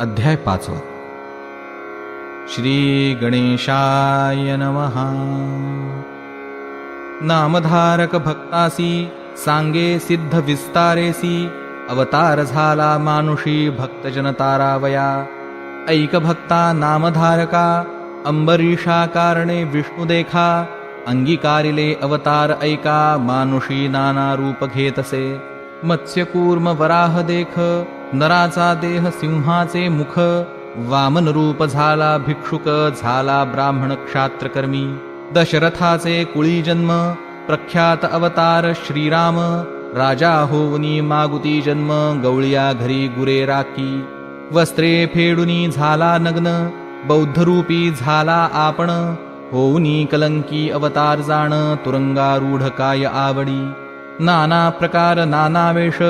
अध्याय पाचवा. श्री गणेशाय नमः. नामधारक भक्तासी सांगे सिद्ध विस्तारेसी अवतार झाला मानुषी भक्तजन तारावया ऐक भक्ता नामधारका अंबरीषा कारणे विष्णू देखा अंगीकारिले अवतार ऐका मानुषी नाना रूप घेतसे. मत्स्यकूर्म वराह देख नराचा देह सिंहाचे मुख वामन रूप झाला भिक्षुक झाला ब्राह्मण क्षात्रकर्मी. दशरथाचे कुळी जन्म प्रख्यात अवतार श्रीराम. राजा होवनी मागुती जन्म गवळिया घरी गुरे राखी. वस्त्रे फेडुनी झाला नग्न बौद्धरूपी झाला आपण. होऊनी कलंकी अवतार जाण तुरंगारूढ काय आवडी. नाना प्रकार नाना वेश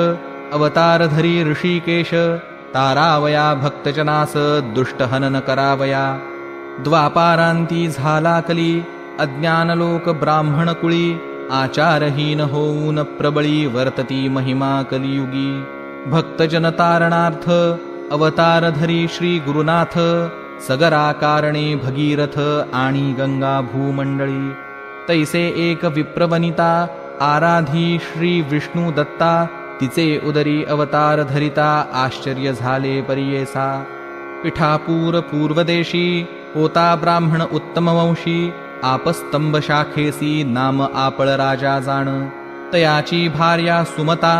अवतारधरी ऋषिकेश तारावया भक्तजनास दुष्टहनन करावया। द्वापारांती झाला कली अज्ञानलोक ब्राह्मण कुळी आचारहीन होऊन प्रबळी वर्तती महिमा कलियुगी। भक्तजन तारणार्थ अवतारधरी श्री गुरुनाथ सगरा कारणे भगीरथ आणि गंगा भूमंडळी। तैसे एक विप्रवनिता आराधी श्री विष्णू दत्ता तिचे उदरी अवतार धरिता आश्चर्य झाले परियेसा. पिठापूर पूर्वदेशी होता ब्राह्मण उत्तमवंशी आपस्तंभ शाखेसी नाम आपळ राजा जाण. तयाची भार्या सुमता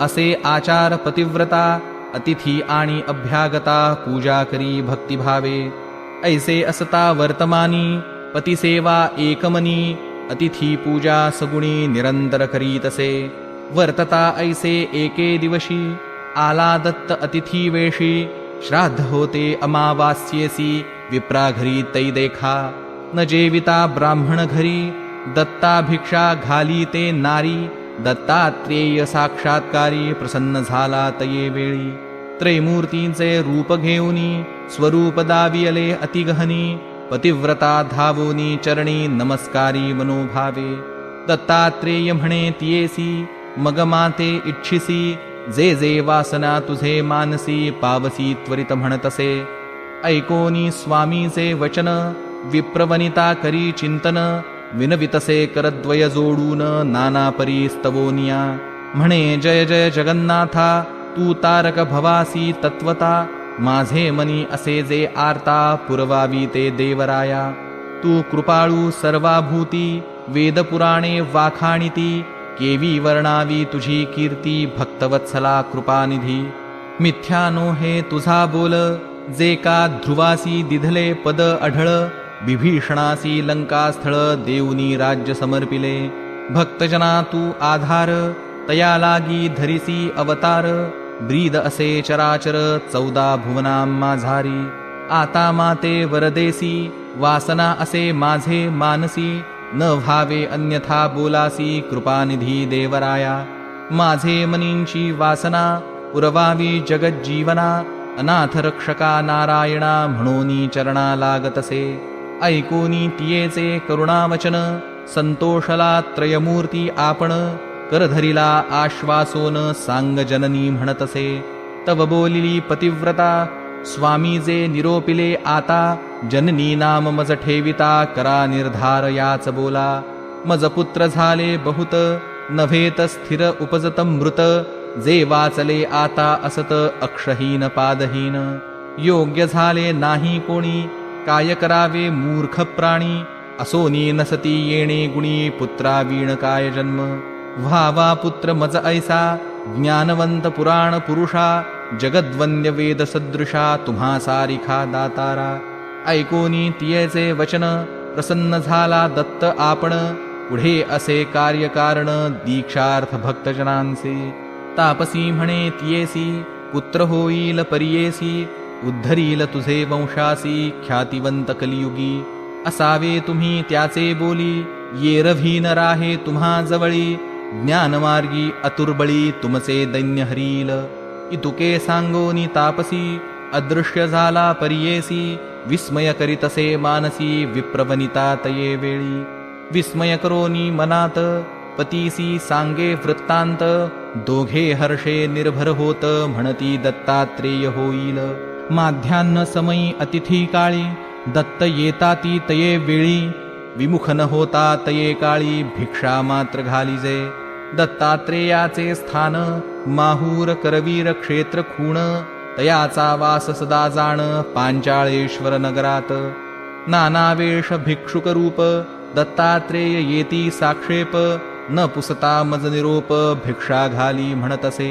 असे आचार पतिव्रता अतिथी आणि अभ्यागता पूजा करी भक्तिभावे. ऐसे असता वर्तमानी पतिसेवा एकमनी अतिथी पूजा सगुणी निरंतर करीतसे वर्तता ऐसे एके दिवशी। आला दत्त अतिथी वेशी श्राद्ध होते अमावास्येसी। विप्रा घरी तै देखा। न जेविता ब्राह्मण घरी। दत्ता भिक्षा घाली ते नारी। दत्तात्रेय साक्षात्कारी प्रसन्न झाला तये वेळी। त्रैमूर्तींचे रूप घेऊनी। स्वरूप दावियले अतिगहनी। पतिव्रता धावोनी चरणी नमस्कारी मनोभावे। दत्तात्रेय म्हणे तियेसी। मग माते इच्छिसी जे जे वासना तुझे मानसी पावसी त्वरित म्हणतसे ऐकोनी स्वामीचे वचन विप्रवनिता करी चिंतन विनवितसे करद्वय जोडून नाना परी स्तवोनिया म्हणे जय जय जगन्नाथा तू तारक भवासी तत्वता माझे मनी असे जे आर्ता पुरवावी ते देवराया। तू कृपाळू सर्वाभूती वेदपुराणे वाखाणिती केवी वर्णावी तुझी कीर्ती भक्तवत्सला कृपानिधी. मिथ्यानो हे तुझा बोल जे का ध्रुवासी दिधले पद अढळ. बिभीषणासी लंकास्थळ देऊनी राज्य समर्पिले. भक्तजना तू आधार तया लागी धरिसी अवतार. ब्रीद असे चराचर चौदा भुवना माझारी. आता माते वरदेसी वासना असे माझे मानसी. न व्हावे अन्यथा बोलासी कृपानिधी देवराया. माझे मनींची वासना उरवावी जगज्जीवना अनाथ रक्षका नारायणा म्हणूनी चरणा लागतसे. ऐकोनी तियेचे करुणावचन संतोषला त्रयमूर्ती आपण करधरिला आश्वासोन सांग जननी म्हणतसे. तव बोलिली पतिव्रता स्वामीजे निरोपिले आता जननी नाम मज ठेविता करा निर्धार याच बोला. मज पुत्र झाले बहुत नव्हेत स्थिर उपजत मृत. जे वाचले आता असत अक्षहीन पादहीन. योग्य झाले नाही कोणी काय करावे मूर्ख प्राणी. असोनी नसती येणे गुणी पुत्रा वीण काय जन्म. व्हावा पुत्र मज ऐसा ज्ञानवंत पुराण पुरुषा. जगद्वन्य वेद सदृशा तुम्हा सारिखा दातारा. ऐकोनी तियेचे वचन प्रसन्न झाला दत्त आपण. पुढे असे कार्यकारण दीक्षार्थ भक्तजनांचे. तापसी म्हणे तियेसी पुत्र होईल परियेसी उद्धरील तुझे वंशासी ख्यातिवंत कलियुगी. असावे तुम्ही त्याचे बोली येरभीन राहे तुम्हा जवळी ज्ञानमार्गी अतुर्बळी तुमचे दैन्य हरील. इतुके सांगोनी तापसी अदृश्य झाला परियेसी विस्मय करीतसे मानसी विप्रवनिता तये वेळी. विस्मय करोनी मनात पतीसी सांगे वृत्तांत दोघे हर्षे निर्भर होत म्हणती दत्तात्रेय होईल. माध्यान्न समयी अतिथी काळी दत्त येता ती तये वेळी. विमुख न होता तये काळी भिक्षा मात्र घालिजे. दत्तात्रेयाचे स्थान माहूर करवीर क्षेत्र खूण तयाचा वास सदा जाण पांचाळेश्वर नगरात. नानावेश भिक्षुक रूप दत्तात्रेय येती साक्षेप न पुसता मज निरोप भिक्षा घाली म्हणतसे.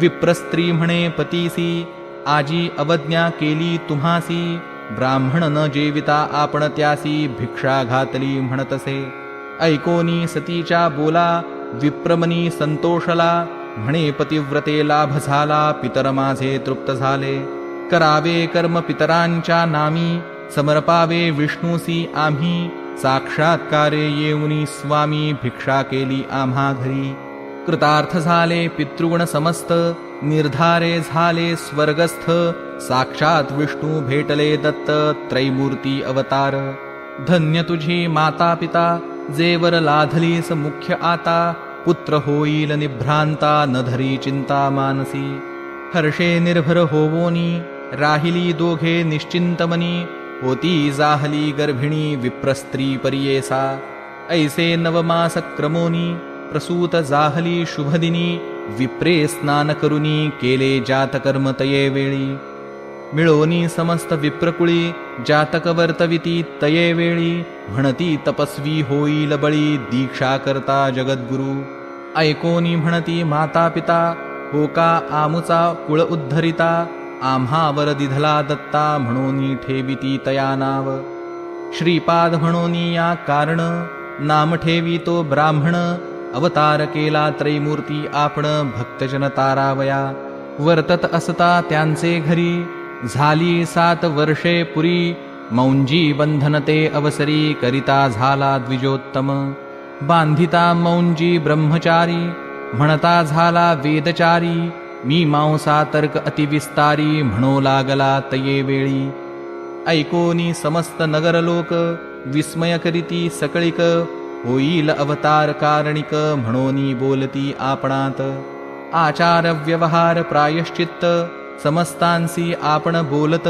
विप्रस्त्री म्हणे पतीसी आजी अवज्ञा केली तुम्हासी ब्राह्मण न जेविता आपण त्यासी भिक्षा घातली म्हणतसे. ऐकोनी सतीच्या बोला विप्रमनी संतोषला म्हणे पतिव्रते लाभ झाला पितर माझे तृप्त झाले. करावे कर्म पितरांच्या नामी समर्पावे विष्णूसी आम्ही. साक्षात्कारे येऊनी स्वामी भिक्षा केली आम्हा घरी. कृतार्थ झाले पितृगुण समस्त निर्धारे झाले स्वर्गस्थ. साक्षात विष्णू भेटले दत्त त्रैमूर्ती अवतार. धन्य तुझी माता पिता जेवर लाधलीस मुख्य आता. पुत्र होईल निभ्रांता न धरी चिंता मानसी। हर्षे निर्भर होवोनी राहिली दोघे निश्चिंतमनी होती जाहली गर्भिणी विप्रस्त्री परियेसा। ऐसे नवमास क्रमोनी प्रसूत जाहली शुभदिनी विप्रे स्नान करुनी केले जातकर्म तये वेळी मिळोनी समस्त विप्रकुळी जातक वर्तविती तये वेळी म्हणती तपस्वी होईल बळी दीक्षा करता जगद्गुरु. ऐकोनी म्हणती माता पिता होका आमुचा कुळ उद्धरिता आम्हावर दिधला दत्ता म्हणोनी ठेविती तया नाव. श्रीपाद म्हणोनी या कारण नाम ठेवी तो ब्राह्मण अवतार केला त्रैमूर्ती आपण भक्तजन तारावया. वर्तत असता त्यांचे घरी झाली सात वर्षे पुरी मौंजी बंधनते अवसरी करिता झाला द्विजोत्तम. बांधिता मौंजी ब्रह्मचारी म्हणता झाला वेदचारी मी मांसा तर्क अतिविस्तारी म्हणू लागला तये वेळी. ऐकोनी समस्त नगरलोक विस्मय करीती सकळिक होईल अवतार कारणिक म्हणोनी बोलती आपणात. आचार व्यवहार प्रायश्चित्त समस्तांसी आपण बोलत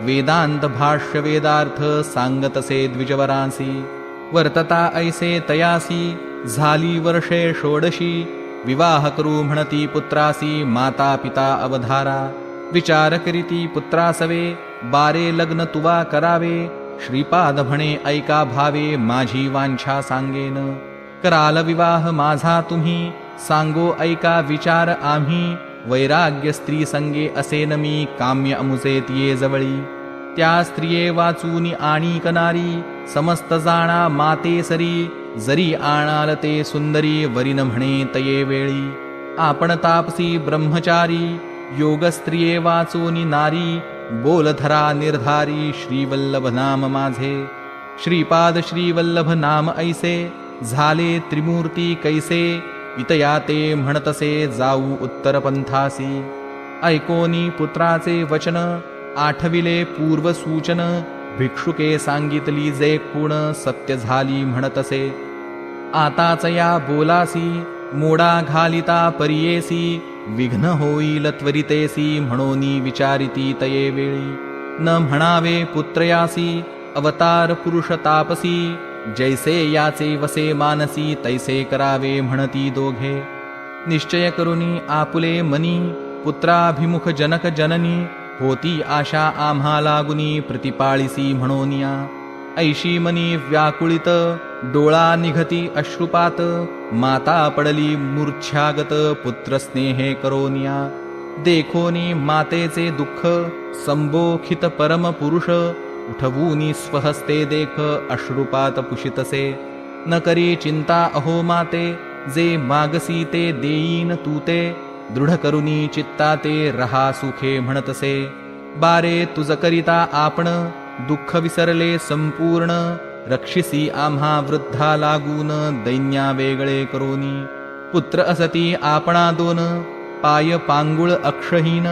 वेदांत भाष्य वेदार्थ सांगतसे द्विजवरांसी। वर्तता ऐसे तयासी झाली वर्षे षोडशी विवाह करू म्हणती पुत्रासी माता पिता अवधारा। विचार करीती पुत्रासवे बारे लग्न तुवा करावे श्रीपाद म्हणे ऐका भावे माझी वांछा सांगेन। कराल विवाह माझा तुम्ही सांगो ऐका विचार आम्ही वैराग्य स्त्री संगे असेन मी काम्य अमुसेत ये जवळी। त्या स्त्रिये वाचूनी आणि कनारी समस्त जाणा माते सरी जरी आणाल ते सुंदरी वरिन म्हणे तये वेळी। आपण तापसी ब्रह्मचारी योग स्त्रिये वाचूनी नारी बोलधरा निर्धारी श्रीवल्लभ नाम माझे। श्रीपाद श्रीवल्लभ नाम ऐसे झाले त्रिमूर्ती कैसे इतया ते म्हणतसे जाऊ उत्तर पंथासी ऐकोनी पुत्राचे वचन आठविले पूर्व सूचन भिक्षुके सांगितली जे कुण सत्य झाली म्हणतसे। आताच या बोलासी मोडा घालिता परियेसी। विघ्न होईल त्वरितेसी म्हणोनी विचारिती तये वेळी। न म्हणावे पुत्रयासी अवतार पुरुष तापसी। जैसे याचे वसे मानसी तैसे करावे म्हणती दोघे. निश्चय करुनी आपुले मनी पुत्राभिमुख जनक जननी होती आशा आम्हा लागुनी प्रतिपाळीसी म्हणोनिया. ऐशी मनी व्याकुळित डोळा निघती अश्रुपात माता पडली मूर्छागत पुत्रस्नेहे करोनिया. देखोनी मातेचे दुःख संबोखित परम पुरुष उठवूनी स्वहस्ते देख अश्रुपात पुषितसे। न करी चिंता अहो माते जे मागसी ते देईन तू ते दृढ करुनी चित्ता ते रहा सुखे म्हणतसे। बारे तुझ करिता आपण दुःख विसरले संपूर्ण। रक्षिसी आम्हा वृद्धा लागून दैन्या वेगळे करोनी। पुत्र असती आपणा दोन पाय पांगुळ अक्षहीन।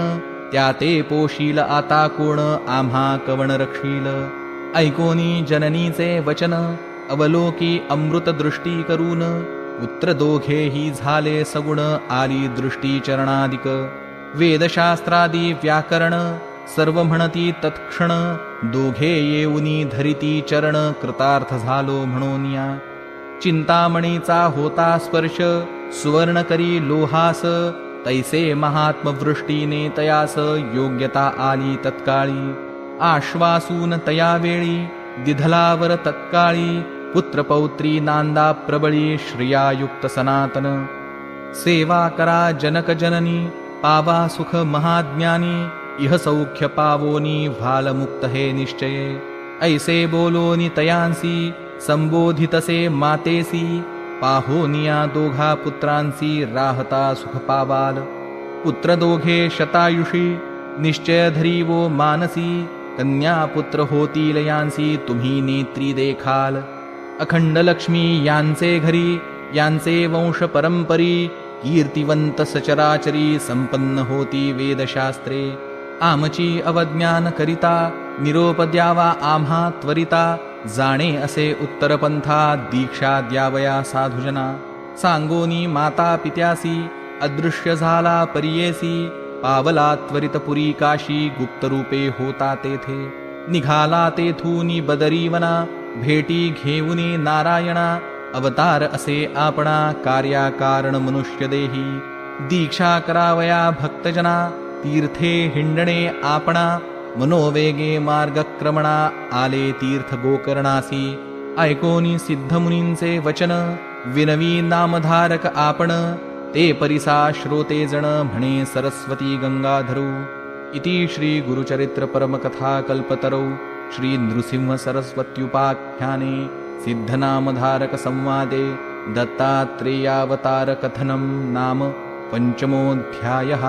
त्या ते पोशील आता कोण? आम्हा कवण रक्षील? ऐकोनी जननीचे वचन अवलोकी अमृत दृष्टी करून. पुत्र दोघेही झाले सगुण आली दृष्टी चरणादिक वेदशास्त्रादी व्याकरण सर्व म्हणती तत्क्षण. दोघे येऊनी धरिती चरण कृतार्थ झालो म्हणून या चिंतामणीचा होता स्पर्श सुवर्ण करी लोहास. तैसे महात्मवृष्टीने तयास योग्यता आली तत्काळी। आश्वासून तया वेळी दिधलावर तत्काळी पुत्रपौत्री नांदा प्रबळी श्रियायुक्त सनातन। सेवा करा जनक जननी पावा सुख महाज्ञानी इह सौख्य पावोनी भालमुक्त हे निश्चये। ऐसे बोलोनी तयांसी संबोधितसे मातेसी पाहोनिया दोघा पुत्रांसी राहता सुख पावाल पुत्र दोघे शतायुषी निश्चय धरी वो मानसी. कन्या पुत्र होतील यांसी तुम्ही नेत्री देखाल. अखंड लक्ष्मी यांचे घरी यांचे वंश परंपरी. कीर्तिवंत सचराचरी संपन्न होती वेदशास्त्रे. आमची अवज्ञान करिता निरोपद्यावा आम्हा त्वरिता. जाणे असे उत्तरपंथा दीक्षा द्यावया साधुजना। सांगोनी माता पित्यासी अदृश्य झाला परियेसी पावला त्वरितपुरी काशी गुप्तरूपे होता तेथे। निघाला तेथूनी बदरीवना भेटी घेऊनी नारायणा अवतार असे आपणा कार्याकारण मनुष्य देही दीक्षा करावया भक्तजना तीर्थे हिंडणे आपणा मनोवेगे मार्गक्रमणा आले तीर्थगोकर्णासि। ऐकोनि सिद्धमुनींसे वचन विनवीनामधारक आपण ते परिसा श्रोते जण भणे सरस्वती गङ्गाधरौ इति श्रीगुरुचरित्रपरमकथाकल्पतरौ श्रीनृसिंहसरस्वत्युपाख्याने सिद्धनामधारकसंवादे दत्तात्रेयावतारकथनं नाम पञ्चमोऽध्यायः।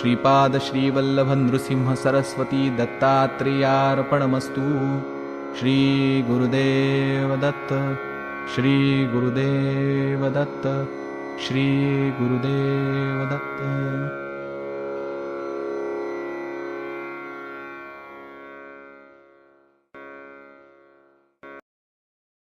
श्रीपादश्रीवल्लभनृसिंहसरस्वती दत्तात्रेयार्पणमस्तु श्रीगुरुदेवदत्त श्रीगुरुदेवदत्त श्रीगुरुदेवदत्त।